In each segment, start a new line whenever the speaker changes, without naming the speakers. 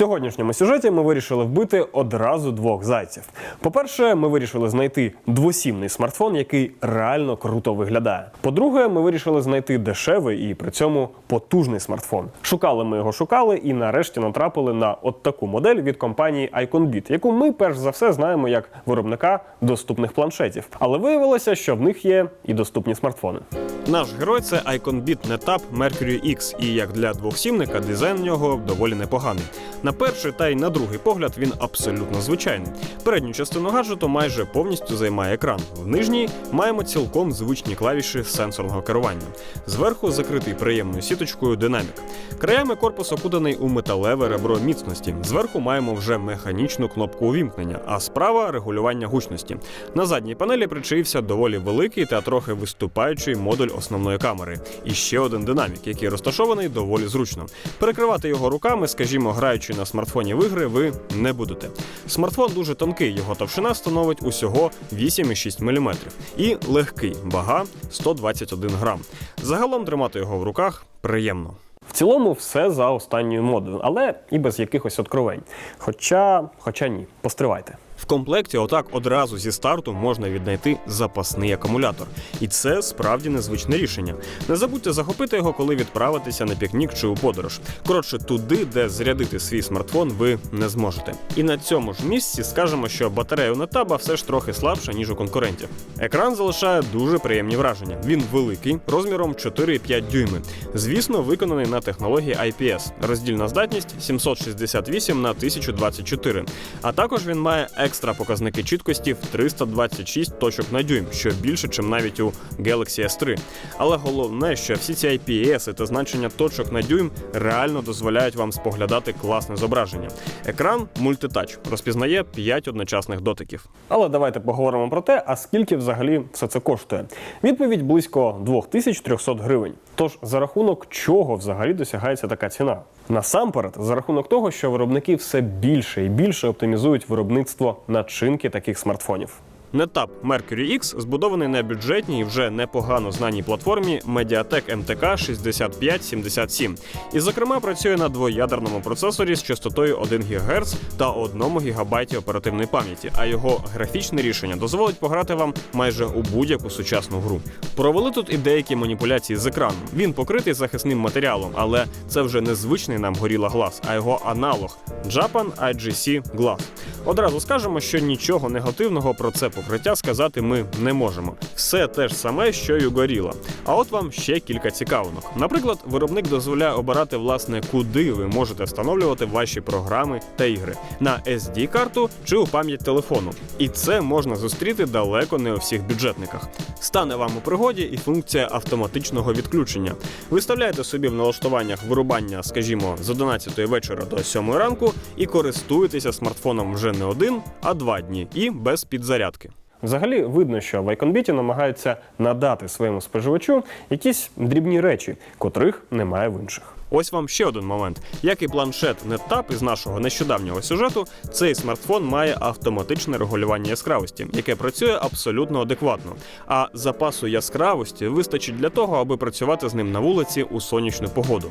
сьогоднішньому сюжеті ми вирішили вбити одразу двох зайців. По-перше, ми вирішили знайти двосімний смартфон, який реально круто виглядає. По-друге, ми вирішили знайти дешевий і при цьому потужний смартфон. Шукали ми його, шукали і нарешті натрапили на от таку модель від компанії IconBit, яку ми перш за все знаємо як виробника доступних планшетів. Але виявилося, що в них є і доступні смартфони. Наш герой це IconBit NetApp Mercury X, і як для двохсімника дизайн нього доволі непоганий. На перший та й на другий погляд він абсолютно звичайний. Передню частину гаджету майже повністю займає екран. В нижній маємо цілком звичні клавіші сенсорного керування. Зверху закритий приємною сіточкою динамік. Краями корпус окуданий у металеве ребро міцності. Зверху маємо вже механічну кнопку увімкнення, а справа регулювання гучності. На задній панелі причаївся доволі великий та трохи виступаючий модуль основної камери. І ще один динамік, який розташований доволі зручно. Перекривати його руками, скажімо, граючи на смартфоні в ігри, ви не будете. Смартфон дуже тонкий, його товщина становить усього 8,6 мм. І легкий, вага 121 грам. Загалом тримати його в руках приємно. В цілому все за останньою модою, але і без якихось откровень. Хоча, хоча ні, постривайте. В комплекті отак одразу зі старту можна віднайти запасний акумулятор. І це справді незвичне рішення. Не забудьте захопити його, коли відправитеся на пікнік чи у подорож. Коротше, туди, де зарядити свій смартфон, ви не зможете. І на цьому ж місці скажемо, що батарея у Нетаба все ж трохи слабша, ніж у конкурентів. Екран залишає дуже приємні враження. Він великий, розміром 4,5 дюйми. Звісно, виконаний на технології IPS. Роздільна здатність 768 на 1024. А також він має екстра показники чіткості в 326 точок на дюйм, що більше, ніж навіть у Galaxy S3. Але головне, що всі ці IPS та значення точок на дюйм реально дозволяють вам споглядати класне зображення. Екран мультитач розпізнає 5 одночасних дотиків. Але давайте поговоримо про те, а скільки взагалі все це коштує. Відповідь близько 2300 гривень. Тож за рахунок чого взагалі досягається така ціна? Насамперед, за рахунок того, що виробники все більше і більше оптимізують виробництво начинки таких смартфонів. NetApp Mercury X збудований на бюджетній і вже непогано знаній платформі Mediatek MTK 6577. І, зокрема, працює на двоядерному процесорі з частотою 1 ГГц та 1 ГБ оперативної пам'яті. А його графічне рішення дозволить пограти вам майже у будь-яку сучасну гру. Провели тут і деякі маніпуляції з екраном. Він покритий захисним матеріалом, але це вже не звичний нам Gorilla Glass, а його аналог Japan IGC Glass. Одразу скажемо, що нічого негативного про це покриття сказати ми не можемо. Все те ж саме, що й у Gorilla. А от вам ще кілька цікавинок. Наприклад, виробник дозволяє обирати власне, куди ви можете встановлювати ваші програми та ігри на SD-карту чи у пам'ять телефону. І це можна зустріти далеко не у всіх бюджетниках. Стане вам у пригоді і функція автоматичного відключення. Виставляєте собі в налаштуваннях вирубання, скажімо, з 11 вечора до 7 ранку і користуєтеся смартфоном вже не один, а два дні і без підзарядки. Взагалі видно, що в Айконбіті намагаються надати своєму споживачу якісь дрібні речі, котрих немає в інших. Ось вам ще один момент. Як і планшет NetTap із нашого нещодавнього сюжету, цей смартфон має автоматичне регулювання яскравості, яке працює абсолютно адекватно. А запасу яскравості вистачить для того, аби працювати з ним на вулиці у сонячну погоду.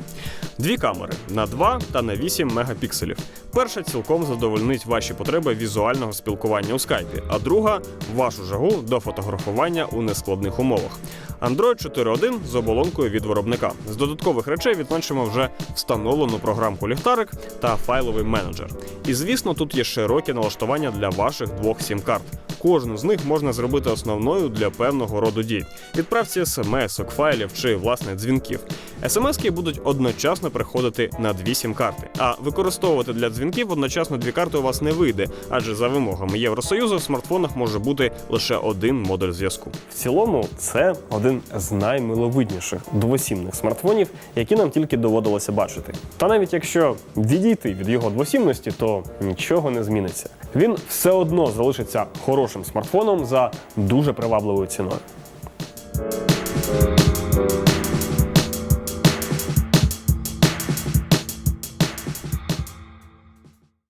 Дві камери на 2 та на 8 мегапікселів. Перша цілком задовольнить ваші потреби візуального спілкування у скайпі, а друга вашу жагу до фотографування у нескладних умовах. Android 4.1 з оболонкою від виробника. З додаткових речей відзначимо вже встановлену програмку ліхтарик та файловий менеджер. І звісно, тут є широкі налаштування для ваших двох сім-карт. Кожну з них можна зробити основною для певного роду дій: відправці смс, файлів чи власне дзвінків. СМСки будуть одночасно приходити на дві сім-карти. А використовувати для дзвінків одночасно дві карти у вас не вийде, адже за вимогами Євросоюзу в смартфонах може бути лише один модуль зв'язку. В цілому, це один з наймиловидніших двосімних смартфонів, які нам тільки доводилося бачити. Та навіть якщо відійти від його двосімності, то нічого не зміниться. Він все одно залишиться хорошим смартфоном за дуже привабливою ціною.